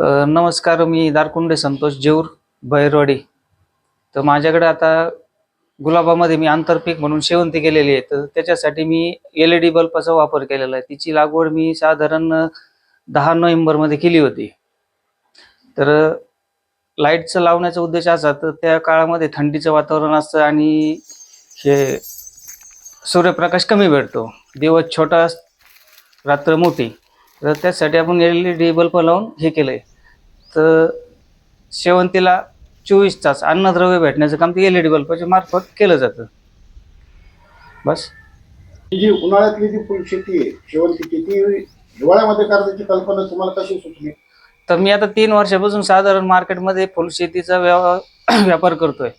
नमस्कार मी दारकुंडे संतोष जेऊर बैरवाडी तर माझ्याकडे आता गुलाबामध्ये मी आंतरपीक म्हणून शेवंती केलेली आहे. तर त्याच्यासाठी मी एल ई डी बल्बाचा वापर केलेला आहे. तिची लागवड मी साधारण दहा नोव्हेंबरमध्ये केली होती. तर लाईटचं लावण्याचा उद्देश असा तर त्या काळामध्ये थंडीचं वातावरण असतं आणि हे सूर्यप्रकाश कमी भेटतो. दिवस छोटा रात्र मोठी. तर त्यासाठी आपण एल ई डी बल्ब लावून हे केलं आहे तर शेवंतीला चोवीस तास अन्नद्रव्य भेटण्याचं काम ते एल ई डी बल्बाच्या मार्फत केलं जातं. बस. ही जी उन्हाळ्यातली जी फुलशेती आहे शेवंतीची ती हिवाळ्यामध्ये करण्याची कल्पना तुम्हाला कशी सुचली? तर मी आता तीन वर्षापासून साधारण मार्केटमध्ये फुलशेतीचा व्यव व्यापार करतोय.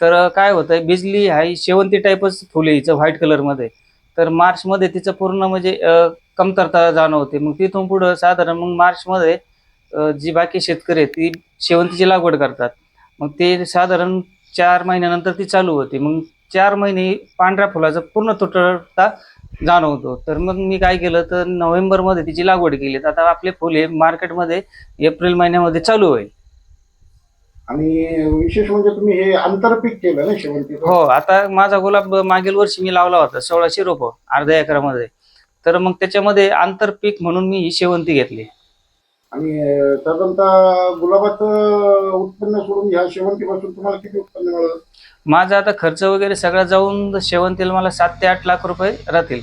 तर काय होतंय बिजली हा ही शेवंती टाईपच फुले हिचं व्हाईट कलरमध्ये. तर मार्चमध्ये तिचं पूर्ण म्हणजे अं, कमतरता जाणवते. मग तिथून पुढं साधारण मग मार्चमध्ये जी बाकी शेतकरी आहेत ती शेवंतीची लागवड करतात. मग ते साधारण चार महिन्यानंतर ती चालू होती. मग चार महिने पांढऱ्या फुलाचा पूर्ण तुटता जाणवतो. तर मग मी काय केलं तर नोव्हेंबरमध्ये तिची लागवड केली. तर आता आपले फुले मार्केटमध्ये एप्रिल महिन्यामध्ये चालू होईल. आणि विशेष म्हणजे तुम्ही हे आंतरपीक केलं ना शेवंतीचं? हो आता माझा गुलाब मागील वर्षी मी लावला होता सोळाशे रोपं अर्ध्या एकरामध्ये. तर मग त्याच्यामध्ये आंतरपीक म्हणून मी ही शेवंती घेतली. आणि साधारणतः गुलाबाचं उत्पन्न सोडून ह्या शेवंतीपासून तुम्हाला किती उत्पन्न मिळालं? माझा आता खर्च वगैरे सगळा जाऊन शेवंतीला मला सात ते आठ लाख रुपये राहतील.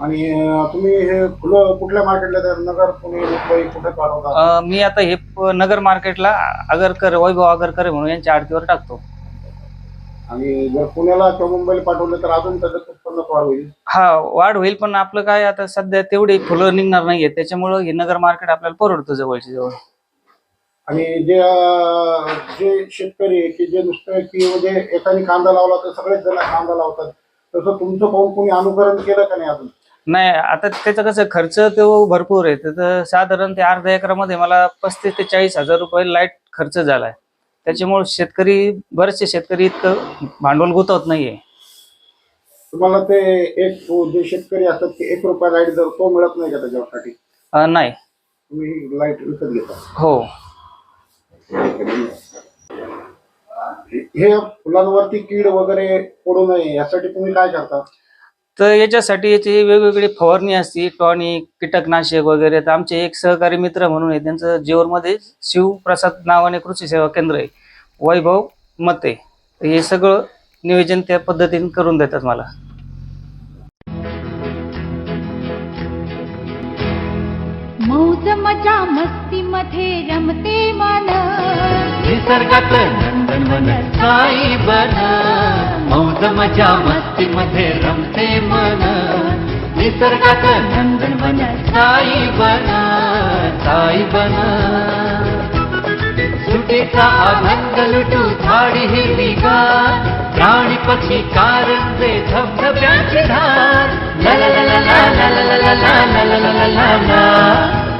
आणि तुम्ही हे फुलं कुठल्या मार्केटला द्या नगर पुणे मुंबई कुठे पाठवता? अं, मी आता हे प- नगर मार्केटला आगरकर वैभव आगरकर म्हणून यांच्या आडतीवर टाकतो. आणि जर पुण्याला किंवा मुंबईला पाठवलं तर अजून त्याच्यात उत्पन्न वाढ होईल. हा वाढ होईल पण आपलं काय आता सध्या तेवढी फुलं निघणार नाहीये. त्याच्यामुळं हे नगर मार्केट आपल्याला परवडतं जवळच्या जवळ. आणि जे अं, जे शेतकरी आहे की जे नुसतं की म्हणजे एकाने कांदा लावला तर सगळेच जण कांदा लावतात तसं तुमचं पाहून कोणी अनुकरण केलं का नाही अजून? नाही आता त्याचा कसं खर्च तो भरपूर आहे. तर साधारण ते अर्ध्या एकरामध्ये मला पस्तीस ते चाळीस हजार रुपये लाइट खर्च झालाय. त्याच्यामुळे शेतकरी बरेचसे शेतकरी इतकं भांडवल गुंतवत नाहीये. तुम्हाला ते एक जे शेतकरी असतात ते एक रुपया लाइट जर तो मिळत नाही का त्याच्यासाठी? अं, नाही. तुम्ही लाइट विकत घेता. हो. हे फुलांवरती कीड वगैरे पडू नये यासाठी तुम्ही काय करता? तर याच्यासाठी याची वेगवेगळी फवारणी असते टॉनिक कीटकनाशक वगैरे. तर आमचे एक सहकारी मित्र म्हणून आहे त्यांचं जेवरमध्ये शिवप्रसाद नावाने कृषी सेवा केंद्र आहे. वैभव मते. हे सगळं नियोजन त्या पद्धतीने करून देतात मला. मौज मजा मस्ती मध्ये रमते मन. निसर्गात नंदनवन साई बन. मौज मजा मस्ती मध्ये रमते मन निसर्गात नंदनवन साई बन साई बन। सुटीचा आनंद लुटू झाडी हिरवीगार प्राणी पक्षी कारंजे धबधब्याची धार। ला ला ला ला ला ला ला ला ला ला ला ला ला